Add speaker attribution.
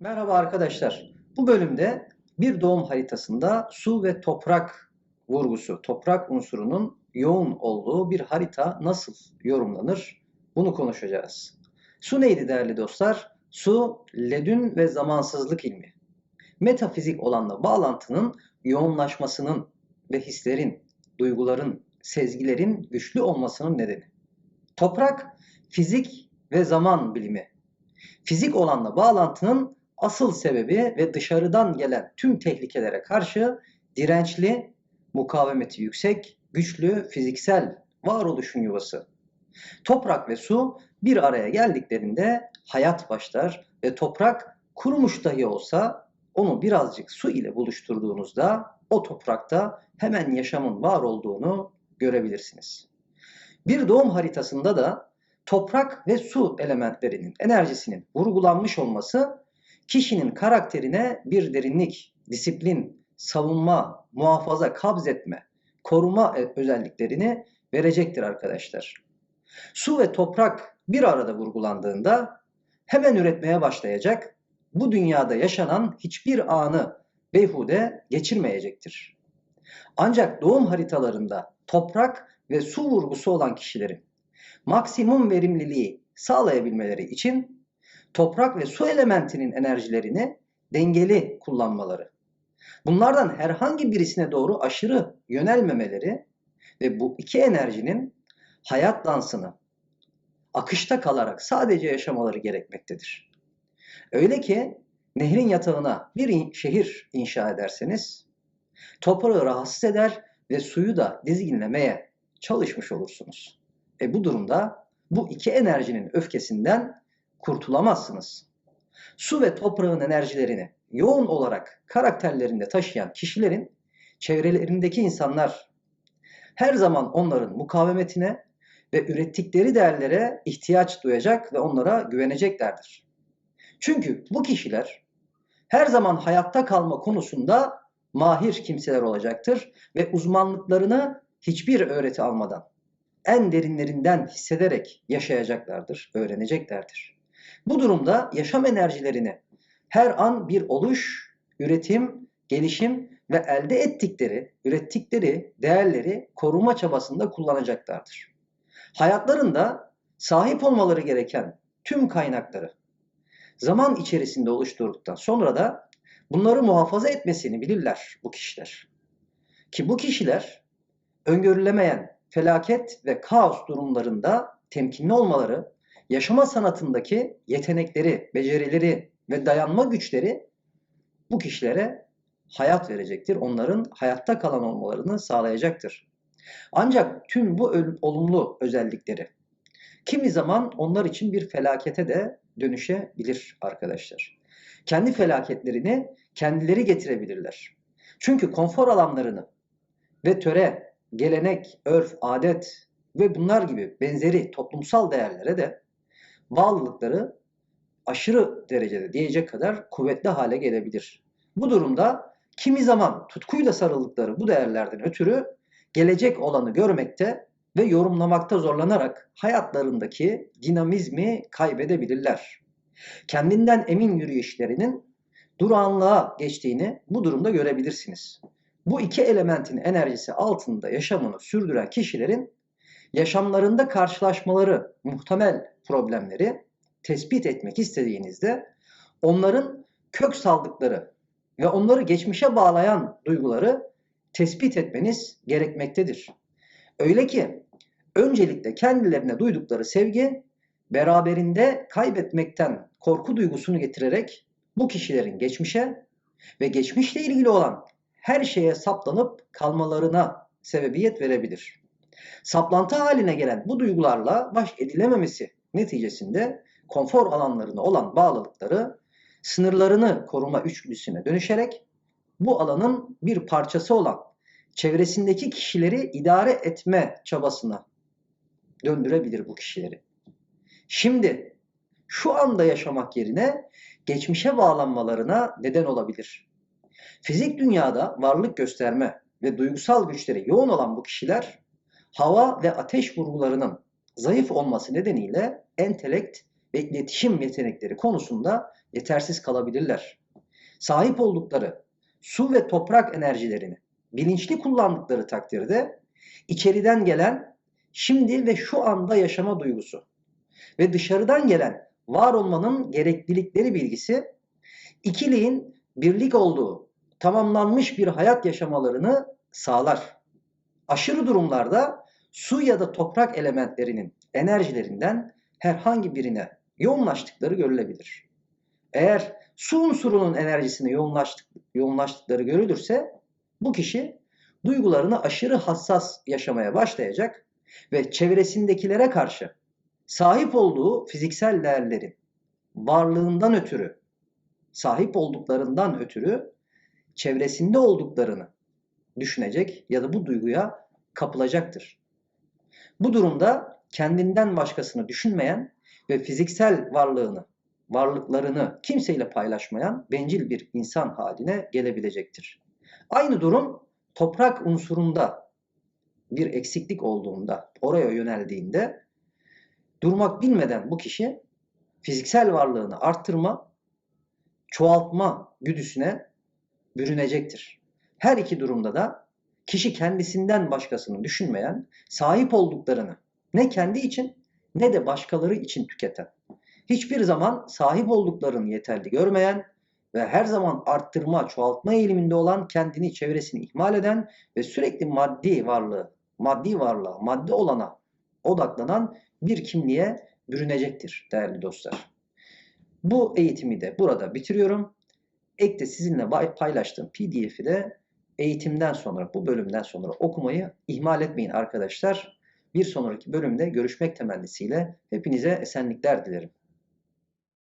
Speaker 1: Merhaba arkadaşlar. Bu bölümde bir doğum haritasında su ve toprak vurgusu, toprak unsurunun yoğun olduğu bir harita nasıl yorumlanır? Bunu konuşacağız. Su neydi değerli dostlar? Su, ledün ve zamansızlık ilmi. Metafizik olanla bağlantının yoğunlaşmasının ve hislerin, duyguların, sezgilerin güçlü olmasının nedeni. Toprak, fizik ve zaman bilimi. Fizik olanla bağlantının asıl sebebi ve dışarıdan gelen tüm tehlikelere karşı dirençli, mukavemeti yüksek, güçlü fiziksel varoluşun yuvası. Toprak ve su bir araya geldiklerinde hayat başlar ve toprak kurumuş dahi olsa onu birazcık su ile buluşturduğunuzda o toprakta hemen yaşamın var olduğunu görebilirsiniz. Bir doğum haritasında da toprak ve su elementlerinin enerjisinin vurgulanmış olması kişinin karakterine bir derinlik, disiplin, savunma, muhafaza, kabzetme, koruma özelliklerini verecektir arkadaşlar. Su ve toprak bir arada vurgulandığında hemen üretmeye başlayacak, bu dünyada yaşanan hiçbir anı beyhude geçirmeyecektir. Ancak doğum haritalarında toprak ve su vurgusu olan kişilerin maksimum verimliliği sağlayabilmeleri için toprak ve su elementinin enerjilerini dengeli kullanmaları. Bunlardan herhangi birisine doğru aşırı yönelmemeleri ve bu iki enerjinin hayat dansını akışta kalarak sadece yaşamaları gerekmektedir. Öyle ki nehrin yatağına bir şehir inşa ederseniz toprağı rahatsız eder ve suyu da dizginlemeye çalışmış olursunuz. E bu durumda bu iki enerjinin öfkesinden kurtulamazsınız. Su ve toprağın enerjilerini yoğun olarak karakterlerinde taşıyan kişilerin çevrelerindeki insanlar her zaman onların mukavemetine ve ürettikleri değerlere ihtiyaç duyacak ve onlara güveneceklerdir. Çünkü bu kişiler her zaman hayatta kalma konusunda mahir kimseler olacaktır ve uzmanlıklarını hiçbir öğreti almadan en derinlerinden hissederek yaşayacaklardır, öğreneceklerdir. Bu durumda yaşam enerjilerini her an bir oluş, üretim, gelişim ve elde ettikleri, ürettikleri değerleri koruma çabasında kullanacaklardır. Hayatlarında sahip olmaları gereken tüm kaynakları zaman içerisinde oluşturduktan sonra da bunları muhafaza etmesini bilirler bu kişiler. Ki bu kişiler öngörülemeyen felaket ve kaos durumlarında temkinli olmaları, yaşama sanatındaki yetenekleri, becerileri ve dayanma güçleri bu kişilere hayat verecektir. Onların hayatta kalan olmalarını sağlayacaktır. Ancak tüm bu olumlu özellikleri kimi zaman onlar için bir felakete de dönüşebilir arkadaşlar. Kendi felaketlerini kendileri getirebilirler. Çünkü konfor alanlarını ve töre gelenek, örf, adet ve bunlar gibi benzeri toplumsal değerlere de bağlılıkları aşırı derecede diyecek kadar kuvvetli hale gelebilir. Bu durumda kimi zaman tutkuyla sarıldıkları bu değerlerden ötürü gelecek olanı görmekte ve yorumlamakta zorlanarak hayatlarındaki dinamizmi kaybedebilirler. Kendinden emin yürüyüşlerinin durağanlığa geçtiğini bu durumda görebilirsiniz. Bu iki elementin enerjisi altında yaşamını sürdüren kişilerin yaşamlarında karşılaşmaları muhtemel problemleri tespit etmek istediğinizde onların kök saldıkları ve onları geçmişe bağlayan duyguları tespit etmeniz gerekmektedir. Öyle ki öncelikle kendilerine duydukları sevgi beraberinde kaybetmekten korku duygusunu getirerek bu kişilerin geçmişe ve geçmişle ilgili olan her şeye saplanıp kalmalarına sebebiyet verebilir. Saplantı haline gelen bu duygularla baş edilememesi neticesinde konfor alanlarına olan bağlılıkları sınırlarını koruma üçlüsüne dönüşerek bu alanın bir parçası olan çevresindeki kişileri idare etme çabasına döndürebilir bu kişileri. Şimdi şu anda yaşamak yerine geçmişe bağlanmalarına neden olabilir. Fizik dünyada varlık gösterme ve duygusal güçleri yoğun olan bu kişiler hava ve ateş vurgularının zayıf olması nedeniyle entelekt ve iletişim yetenekleri konusunda yetersiz kalabilirler. Sahip oldukları su ve toprak enerjilerini bilinçli kullandıkları takdirde içeriden gelen şimdi ve şu anda yaşama duygusu ve dışarıdan gelen var olmanın gereklilikleri bilgisi ikiliğin birlik olduğu tamamlanmış bir hayat yaşamalarını sağlar. Aşırı durumlarda su ya da toprak elementlerinin enerjilerinden herhangi birine yoğunlaştıkları görülebilir. Eğer su unsurunun enerjisine yoğunlaştık, yoğunlaştıkları görülürse bu kişi duygularını aşırı hassas yaşamaya başlayacak ve çevresindekilere karşı sahip olduğu fiziksel değerlerin varlığından ötürü, sahip olduklarından ötürü çevresinde olduklarını düşünecek ya da bu duyguya kapılacaktır. Bu durumda kendinden başkasını düşünmeyen ve fiziksel varlığını, varlıklarını kimseyle paylaşmayan bencil bir insan haline gelebilecektir. Aynı durum toprak unsurunda bir eksiklik olduğunda, oraya yöneldiğinde durmak bilmeden bu kişi fiziksel varlığını arttırma, çoğaltma güdüsüne bürünecektir. Her iki durumda da kişi kendisinden başkasını düşünmeyen, sahip olduklarını ne kendi için ne de başkaları için tüketen, hiçbir zaman sahip olduklarını yeterli görmeyen ve her zaman arttırma, çoğaltma eğiliminde olan kendini, çevresini ihmal eden ve sürekli maddi varlığı, maddi varlığa, maddi olana odaklanan bir kimliğe bürünecektir değerli dostlar. Bu eğitimi de burada bitiriyorum. Ekte sizinle paylaştığım PDF'i de eğitimden sonra, bu bölümden sonra okumayı ihmal etmeyin arkadaşlar. Bir sonraki bölümde görüşmek temennisiyle hepinize esenlikler dilerim.